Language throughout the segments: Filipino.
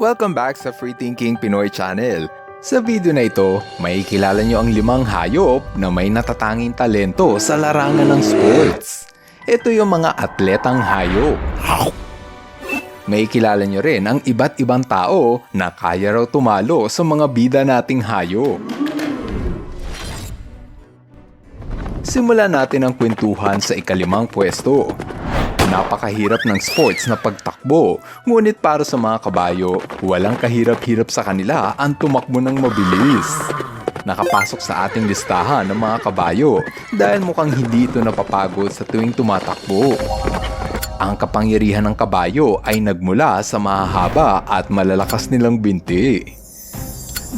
Welcome back sa Free Thinking Pinoy Channel. Sa video na ito, may kilala nyo ang limang hayop na may natatanging talento sa larangan ng sports. Ito yung mga atletang hayop. May kilala nyo rin ang iba't ibang tao na kaya raw tumalo sa mga bida nating hayop. Simulan natin ang kwentuhan sa ikalimang pwesto. Napakahirap ng sports na pagtakbo, ngunit para sa mga kabayo, walang kahirap-hirap sa kanila ang tumakbo ng mabilis. Nakapasok sa ating listahan ng mga kabayo dahil mukhang hindi ito napapagod sa tuwing tumatakbo. Ang kapangyarihan ng kabayo ay nagmula sa mahahaba at malalakas nilang binti.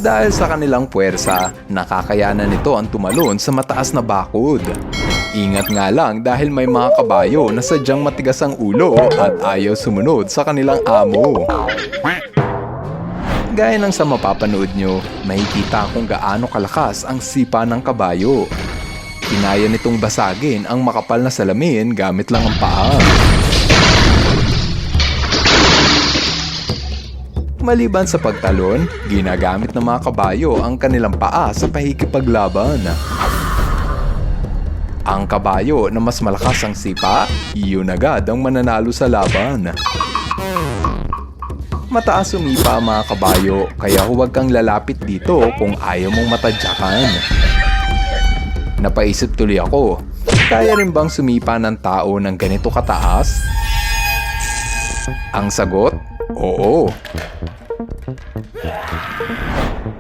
Dahil sa kanilang puwersa, nakakayanan nito ang tumalon sa mataas na bakod. Ingat nga lang dahil may mga kabayo na sadyang matigas ang ulo at ayaw sumunod sa kanilang amo. Gaya ng sa mapapanood nyo, makikita kung gaano kalakas ang sipa ng kabayo. Kinaya nitong basagin ang makapal na salamin gamit lang ang paa. Maliban sa pagtalon, ginagamit ng mga kabayo ang kanilang paa sa pahikipaglaban. Ang kabayo na mas malakas ang sipa, iyon agad ang mananalo sa laban. Mataas sumipa ang mga kabayo, kaya huwag kang lalapit dito kung ayaw mong matadyakan. Napaisip tuloy ako, kaya rin bang sumipa ng tao ng ganito kataas? Ang sagot, oo.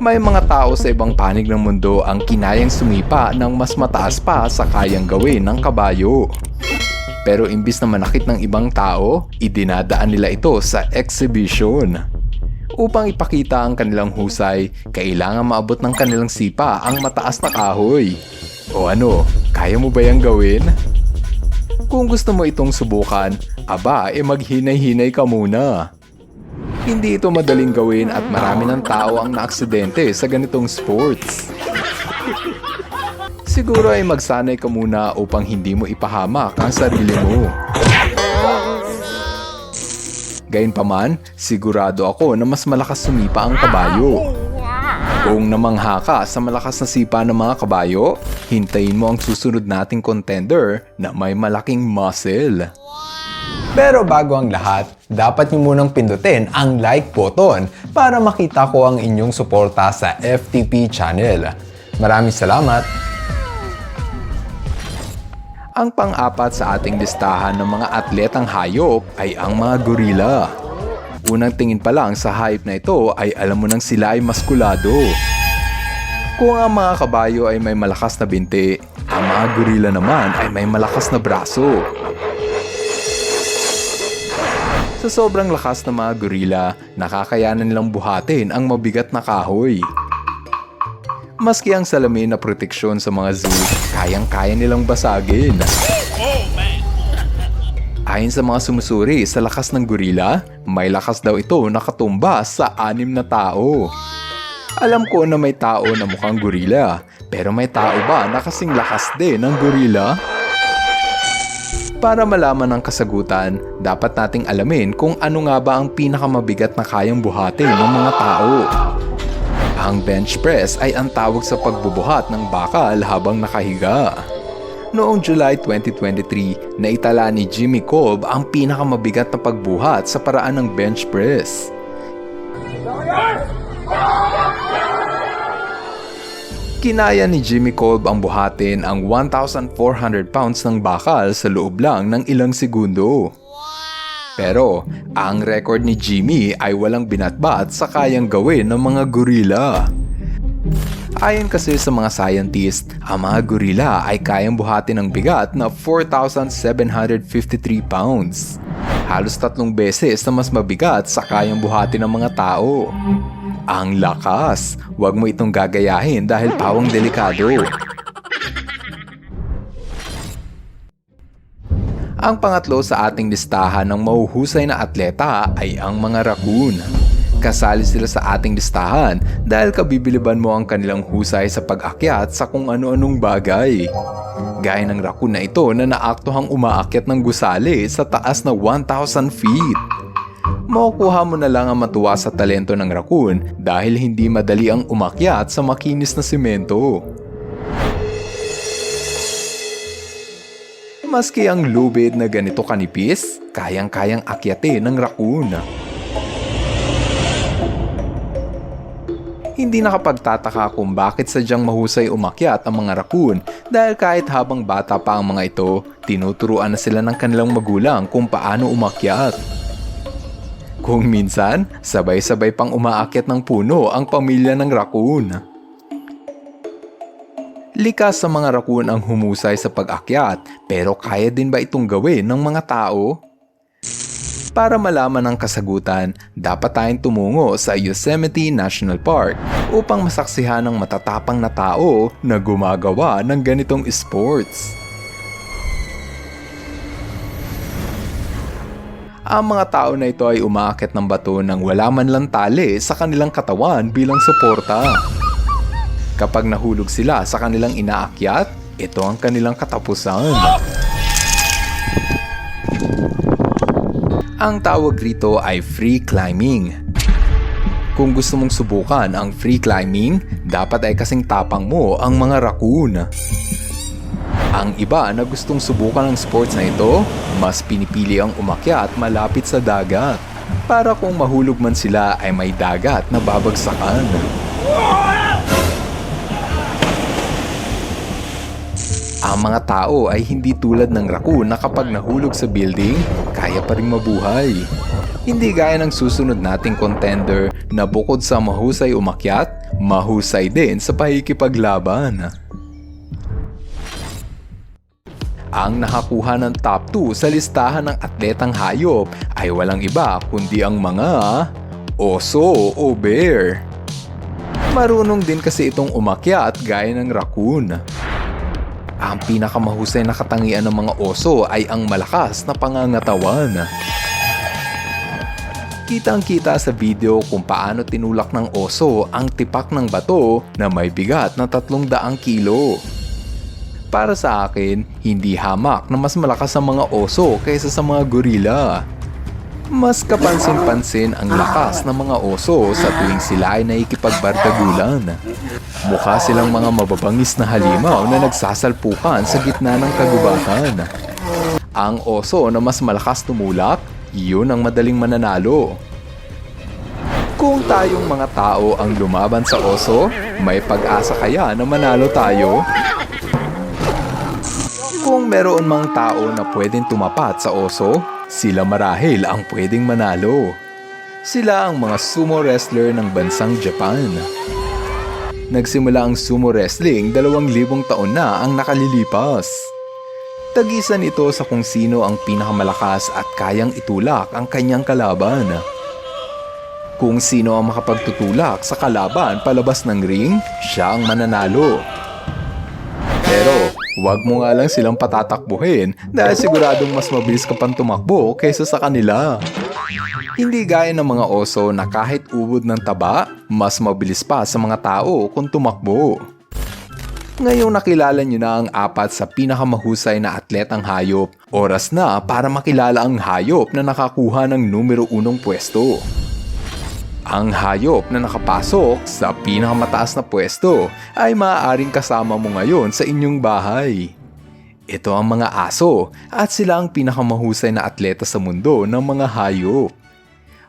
May mga tao sa ibang panig ng mundo ang kinayang sumipa ng mas mataas pa sa kayang gawin ng kabayo. Pero imbis na manakit ng ibang tao, idinadaan nila ito sa exhibition. Upang ipakita ang kanilang husay, kailangan maabot ng kanilang sipa ang mataas na kahoy. O ano, kaya mo ba yung gawin? Kung gusto mo itong subukan, aba e maghinay-hinay ka muna. Hindi ito madaling gawin at marami ng tao ang naaksidente sa ganitong sports. Siguro ay magsanay ka muna upang hindi mo ipahamak ang sarili mo. Gayunpaman, sigurado ako na mas malakas sumipa ang kabayo. Kung namangha ka sa malakas na sipa ng mga kabayo, hintayin mo ang susunod nating contender na may malaking muscle. Pero bago ang lahat, dapat niyo munang pindutin ang like button para makita ko ang inyong suporta sa FTP channel. Maraming salamat! Ang pang-apat sa ating listahan ng mga atletang hayop ay ang mga gorilla. Unang tingin pa lang sa hayop na ito ay alam mo nang sila ay maskulado. Kung ang mga kabayo ay may malakas na binti, ang mga gorilla naman ay may malakas na braso. Sa sobrang lakas ng mga gorilla, nakakayanan nilang buhatin ang mabigat na kahoy. Maski ang salamin na proteksyon sa mga zoo, kayang-kaya nilang basagin. Ayon sa mga sumusuri sa lakas ng gorilla, may lakas daw ito nakatumba sa anim na tao. Alam ko na may tao na mukhang gorilla, pero may tao ba na kasing lakas din ng gorilla? Para malaman ang kasagutan, dapat nating alamin kung ano nga ba ang pinakamabigat na kayang buhatin ng mga tao. Ang bench press ay ang tawag sa pagbubuhat ng bakal habang nakahiga. Noong July 2023, naitala ni Jimmy Kolb ang pinakamabigat na pagbuhat sa paraan ng bench press. Kinaya ni Jimmy Kolb ang buhatin ang 1,400 pounds ng bakal sa loob lang ng ilang segundo. Pero, ang record ni Jimmy ay walang binatbat sa kayang gawin ng mga gorilla. Ayon kasi sa mga scientist, ang mga gorilla ay kayang buhatin ng bigat na 4,753 pounds. Halos tatlong beses na mas mabigat sa kayang buhatin ng mga tao. Ang lakas! Huwag mo itong gagayahin dahil pawang delikado. Ang pangatlo sa ating listahan ng mahuhusay na atleta ay ang mga raccoon. Kasali sila sa ating listahan dahil kabibiliban mo ang kanilang husay sa pag-akyat sa kung ano-anong bagay. Gaya ng raccoon na ito na naaktohang umaakyat ng gusali sa taas na 1,000 feet. Makukuha mo na lang ang matuwa sa talento ng raccoon dahil hindi madali ang umakyat sa makinis na simento. Maski ang lubid na ganito kanipis, kayang-kayang akyatin ng raccoon. Hindi nakapagtataka kung bakit sadyang mahusay umakyat ang mga raccoon dahil kahit habang bata pa ang mga ito, tinuturuan na sila ng kanilang magulang kung paano umakyat. Kung minsan, sabay-sabay pang umaakyat ng puno ang pamilya ng raccoon. Likas sa mga raccoon ang humusay sa pag-akyat pero kaya din ba itong gawin ng mga tao? Para malaman ang kasagutan, dapat tayong tumungo sa Yosemite National Park upang masaksihan ng matatapang na tao na gumagawa ng ganitong sports. Ang mga tao na ito ay umaakit ng bato nang wala man lang tali sa kanilang katawan bilang suporta. Kapag nahulog sila sa kanilang inaakyat, ito ang kanilang katapusan. Ang tawag rito ay free climbing. Kung gusto mong subukan ang free climbing, dapat ay kasing tapang mo ang mga raccoon. Ang iba na gustong subukan ang sports na ito, mas pinipili ang umakyat malapit sa dagat. Para kung mahulog man sila ay may dagat na babagsakan. Ang mga tao ay hindi tulad ng raccoon na kapag nahulog sa building, kaya pa rin mabuhay. Hindi gaya ng susunod nating contender na bukod sa mahusay umakyat, mahusay din sa pahikipaglaban. Ang nakakuha ng top 2 sa listahan ng atletang hayop ay walang iba kundi ang mga oso o bear. Marunong din kasi itong umakyat gaya ng raccoon. Ang pinakamahusay na katangian ng mga oso ay ang malakas na pangangatawan. Kitang-kita sa video kung paano tinulak ng oso ang tipak ng bato na may bigat na 300 kilo. Para sa akin, hindi hamak na mas malakas ang mga oso kaysa sa mga gorila. Mas kapansin-pansin ang lakas ng mga oso sa tuwing sila ay nakikipagbardagulan. Mukha silang mga mababangis na halimaw na nagsasalpukan sa gitna ng kagubatan. Ang oso na mas malakas tumulak, iyon ang madaling mananalo. Kung tayong mga tao ang lumaban sa oso, may pag-asa kaya na manalo tayo? Kung meron mang tao na pwedeng tumapat sa oso, sila marahil ang pwedeng manalo. Sila ang mga sumo wrestler ng bansang Japan. Nagsimula ang sumo wrestling dalawang libong taon na ang nakalilipas. Tagisan ito sa kung sino ang pinakamalakas at kayang itulak ang kanyang kalaban. Kung sino ang makapagtutulak sa kalaban palabas ng ring, siya ang mananalo. Huwag mo nga lang silang patatakbuhin dahil siguradong mas mabilis ka pang tumakbo kaysa sa kanila. Hindi gaya ng mga oso na kahit ubod ng taba, mas mabilis pa sa mga tao kung tumakbo. Ngayong nakilala nyo na ang apat sa pinakamahusay na atletang hayop, oras na para makilala ang hayop na nakakuha ng numero unong pwesto. Ang hayop na nakapasok sa pinakamataas na pwesto ay maaaring kasama mo ngayon sa inyong bahay. Ito ang mga aso at sila ang pinakamahusay na atleta sa mundo ng mga hayop.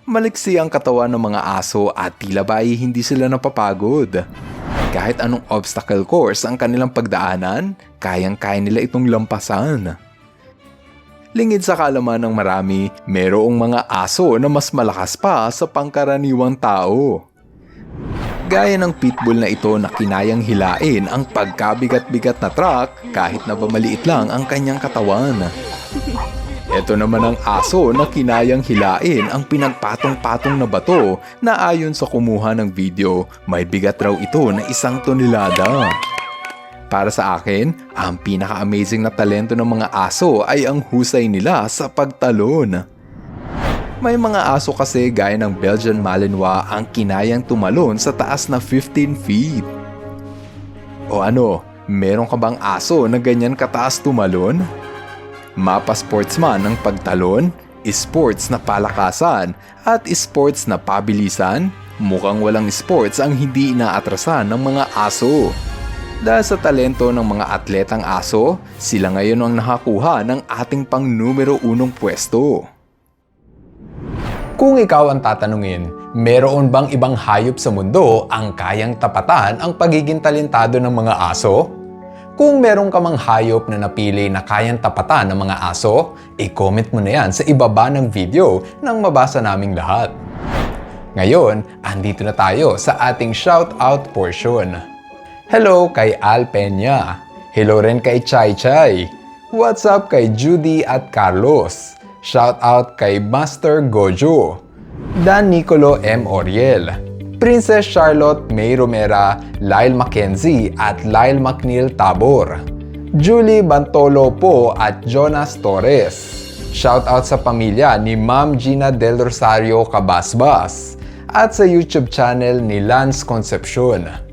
Maliksi ang katawan ng mga aso at tila ba ay hindi sila napapagod. Kahit anong obstacle course ang kanilang pagdaanan, kayang-kaya nila itong lampasan. Lingid sa kalaman ng marami, merong mga aso na mas malakas pa sa pangkaraniwang tao. Gaya ng pitbull na ito na kinayang hilain ang pagkabigat-bigat na truck kahit na bamaliit lang ang kanyang katawan. Ito naman ang aso na kinayang hilain ang pinagpatong-patong na bato na ayon sa kumuha ng video, may bigat raw ito na isang tonelada. Para sa akin, ang pinaka-amazing na talento ng mga aso ay ang husay nila sa pagtalon. May mga aso kasi gaya ng Belgian Malinois ang kinayang tumalon sa taas na 15 feet. O ano, meron ka bang aso na ganyan kataas tumalon? Mapa sportsman ng pagtalon? sports na palakasan at sports na pabilisan, mukhang walang sports ang hindi inaatrasan ng mga aso. Dahil sa talento ng mga atletang aso, sila ngayon ang nakakuha ng ating pang numero unong pwesto. Kung ikaw ang tatanungin, meron bang ibang hayop sa mundo ang kayang tapatan ang pagiging talentado ng mga aso? Kung meron ka mang hayop na napili na kayang tapatan ng mga aso, i-comment mo na yan sa ibaba ng video nang mabasa naming lahat. Ngayon, andito na tayo sa ating shoutout portion. Hello kay Al Peña. Hello rin kay Chai Chai. What's up kay Judy at Carlos. Shoutout kay Master Gojo. Dan Nicolo M. Oriel. Princess Charlotte May Romera, Lyle Mackenzie at Lyle McNeil Tabor. Julie Bantolo po at Jonas Torres. Shoutout sa pamilya ni Ma'am Gina Del Rosario Cabasbas at sa YouTube channel ni Lance Concepcion.